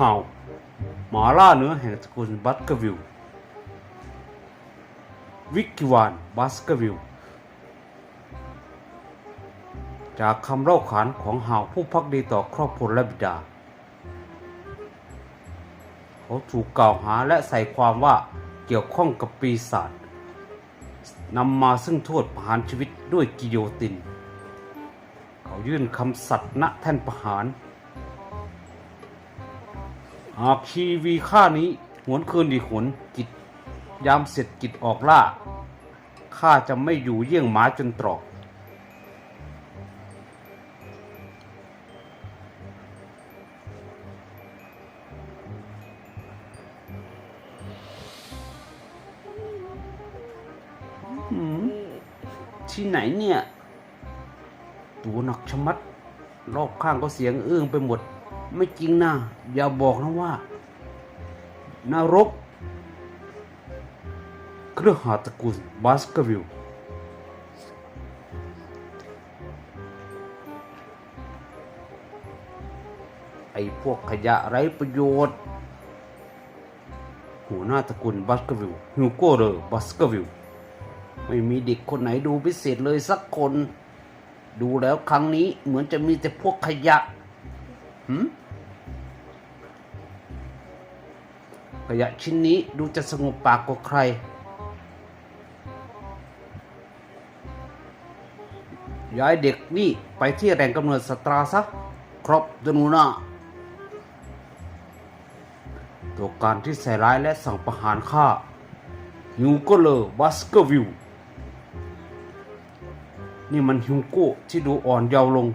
ฮาวหมาล่าเนื้อแห่งตระกูลบัตเกอร์วิลวิกกิวานบัสเกอร์วิลจากคำเล่าขานของฮาวผู้พักดีต่อครอบครัวและบิดา เขาถูกกล่าวหาและใส่ความว่าเกี่ยวข้องกับปีศาจนำมาซึ่งโทษประหารชีวิตด้วยกิโยติน เขายื่นคำสัตย์ณแท่นประหาร หากชีวีข้านี้หวนคืนดีหวนกิจยามเสร็จกิจออกล่าข้าจะไม่อยู่เยี่ยงหมาจนตรอก ที่ไหนเนี่ย ตัวหนักชะมัด รอบข้างก็เสียงอื้งไปหมด ไม่จริงนะอย่าบอกนะว่านรก เครือหาตระกูลบาสกวิลไอ้พวกขยะไร้ประโยชน์ หัวหน้าตระกูลบาสกวิลฮิวโกเดอร์บาสกวิลไม่มีเด็กคนไหนดูพิเศษเลยสักคน ดูแล้วครั้งนี้เหมือนจะมีแต่พวกขยะหืม ขยะชิ้นนี้ดูจะสงบปากกว่าใคร ย้ายเด็กนี่ไปที่แหล่งกำเนิดสตราซะครบจนูนาตัวการที่ใส่ร้ายและสั่งประหารข้าฮิวก็เลอร์บัสเกอร์วิลนี่มันฮิวโก้ที่ดูอ่อนเยาว์ลง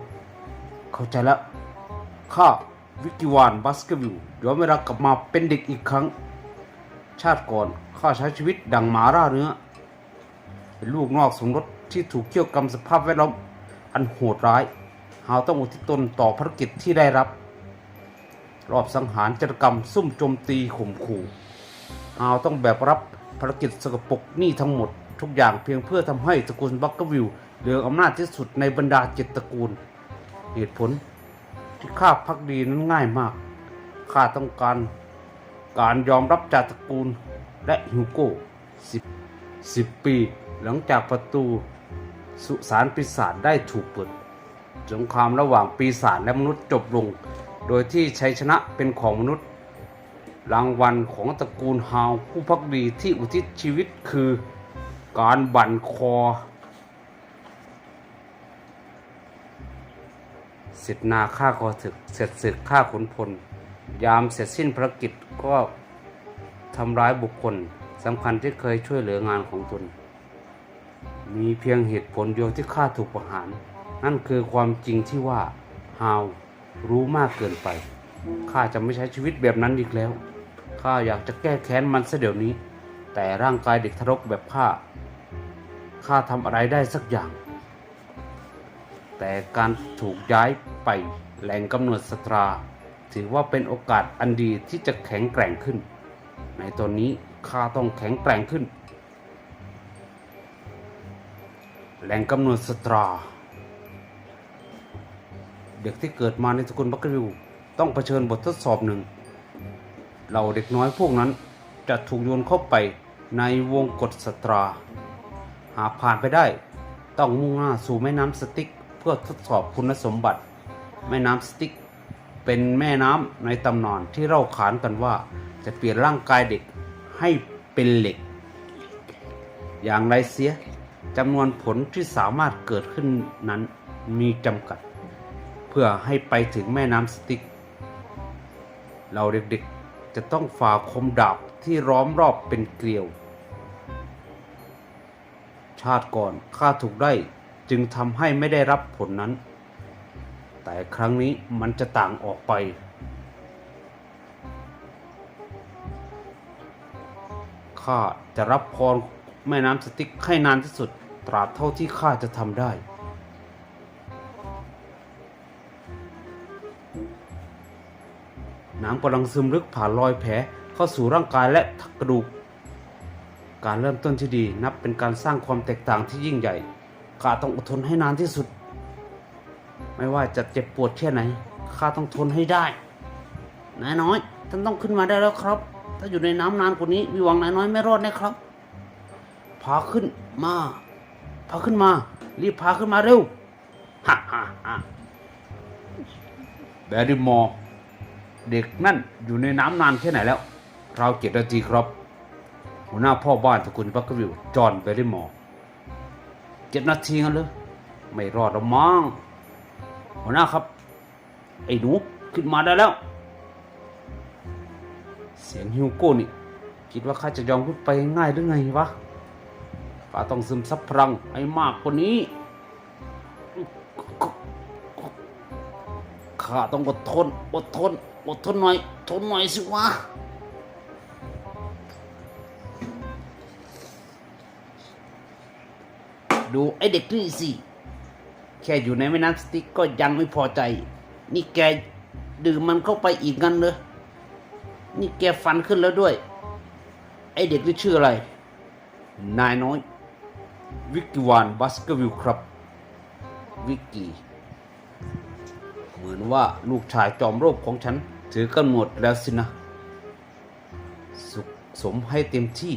เข้าใจแล้วข้าวิกกิวานบัสเกอร์วิลย้อนเวลากลับมาเป็นเด็กอีกครั้ง ชาติก่อนข้าใช้ชีวิตดังหมาร่าเนื้อ เป็นลูกนอกสมรสที่ถูกเกี่ยวกรรมสภาพแวดล้อมอันโหดร้าย หาวต้องอุทิศตนต่อภารกิจที่ได้รับ รอบสังหารจารกรรมซุ่มโจมตีข่มขู่หาวต้องแบกรับภารกิจสกปรกนี่ทั้งหมด ทุกอย่างเพียงเพื่อทำให้ตระกูลบักกวิลเหลืออำนาจที่สุดในบรรดาเจ็ดตระกูล เหตุผลที่ข้าพักดีนั้นง่ายมากข้าต้องการ การยอมรับจากตระกูลและฮิวโก้สิบปี หลังจากประตูสุสานปีศาจได้ถูกเปิดสงครามระหว่างปีศาจและมนุษย์จบลง โดยที่ชัยชนะเป็นของมนุษย์ รางวัลของตระกูลฮาวผู้พักดีที่อุทิศชีวิตคือการบั่นคอ เสร็จนาฆ่าคอถึก เสร็จศึกฆ่าขุนพล ยามเสร็จสิ้นภารกิจ ก็ทำร้ายบุคคลสำคัญที่เคยช่วยเหลืองานของตน มีเพียงเหตุผลเดียวที่ข้าถูกประหาร นั่นคือความจริงที่ว่าฮาวรู้มากเกินไปข้าจะไม่ใช้ชีวิตแบบนั้นอีกแล้วข้าอยากจะแก้แค้นมันซะเดี๋ยวนี้ แต่ร่างกายเด็กทารกแบบข้าข้าทำอะไรได้สักอย่าง แต่การถูกย้ายไปแหล่งกำเนิดสตรา ถือว่าเป็นโอกาสอันดีที่จะแข็งแกร่งขึ้น ในตอนนี้ข้าต้องแข็งแกร่งขึ้น แหล่งกำเนิดสตรา เด็กที่เกิดมาในสกุลบัคริวต้องเผชิญบททดสอบหนึ่ง เราเด็กน้อยพวกนั้นจะถูกโยนเข้าไปในวงกฎสตรา หากผ่านไปได้ ต้องมุ่งหน้าสู่แม่น้ำสติกเพื่อทดสอบคุณสมบัติ แม่น้ำสติก เป็นแม่น้ำในตำนานที่เราขานกันว่า จะเปลี่ยนร่างกายเด็กให้เป็นเหล็ก อย่างไรเสียจำนวนผลที่สามารถเกิดขึ้นนั้นมีจำกัด เพื่อให้ไปถึงแม่น้ำสติก เราเด็กๆจะต้องฝ่าคมดาบที่ล้อมรอบเป็นเกลียว ชาติก่อนข้าถูกได้จึงทำให้ไม่ได้รับผลนั้น แต่ครั้งนี้มันจะต่างออกไป ข้าจะรับพรแม่น้ำสติ๊กให้นานที่สุด ตราบเท่าที่ข้าจะทำได้ น้ำกำลังซึมลึกผ่านรอยแผลเข้าสู่ร่างกายและกระดูก การเริ่มต้นที่ดีนับเป็นการสร้างความแตกต่างที่ยิ่งใหญ่ข้าต้องอดทนให้นานที่สุด ไม่ว่าจะเจ็บปวดแค่ไหน ข้าต้องทนให้ได้นายน้อย ท่านต้องขึ้นมาได้แล้วครับ ถ้าอยู่ในน้ำนานกว่านี้วิวังนายน้อยไม่รอดแนะครับ พาขึ้นมา พาขึ้นมา รีบพาขึ้นมาเร็วฮ่าฮ่าฮ่าแบริมอร์เด็กนั่นอยู่ในน้ำนานแค่ไหนแล้ว เราเจ็ดนาทีครับ หัวหน้าพ่อบ้านตระกูลบัคเกวิลจอห์นแบริมอร์เจ็ดนาทีกันเลยไม่รอดหรอกมั้ง หัวหน้าครับ ไอ้หนูขึ้นมาได้แล้ว เสียงฮิวโก้นี่ คิดว่าข้าจะยอมขึ้นไปง่ายหรือไงวะข้าต้องซึมซับพลังให้มากกว่านี้ข้าต้องอดทนอดทนอดทนหน่อยทนหน่อยสิวะดูไอเด็กนี่สิ แค่อยู่ในแม่น้ำสติกก็ยังไม่พอใจ นี่แกดื่มมันเข้าไปอีกงั้นเลยนี่แกฟันขึ้นแล้วด้วย ไอเด็กนี่ชื่ออะไร นายน้อย วิกกี้วานบัสเกวิลครับ วิกกี้เหมือนว่าลูกชายจอมโรคของฉัน ถือกันหมดแล้วสินะ สุขสมให้เต็มที่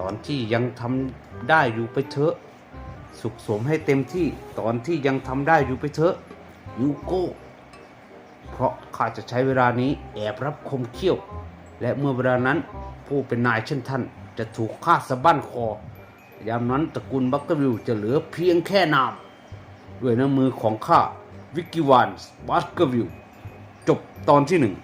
ตอนที่ยังทำได้อยู่ไปเถอะ สุขสมให้เต็มที่ตอนที่ยังทำได้อยู่ไปเถอะยูโก้เพราะข้าจะใช้เวลานี้แอบรับคมเขี้ยว และเมื่อเวลานั้นผู้เป็นนายเช่นท่าน จะถูกฆ่าสะบั้นคอ ยามนั้นตระกูลบัคเกอร์วิลจะเหลือเพียงแค่นาม ด้วยน้ำมือของข้าวิกกี้วานบัคเกอร์วิลจบตอนที่หนึ่ง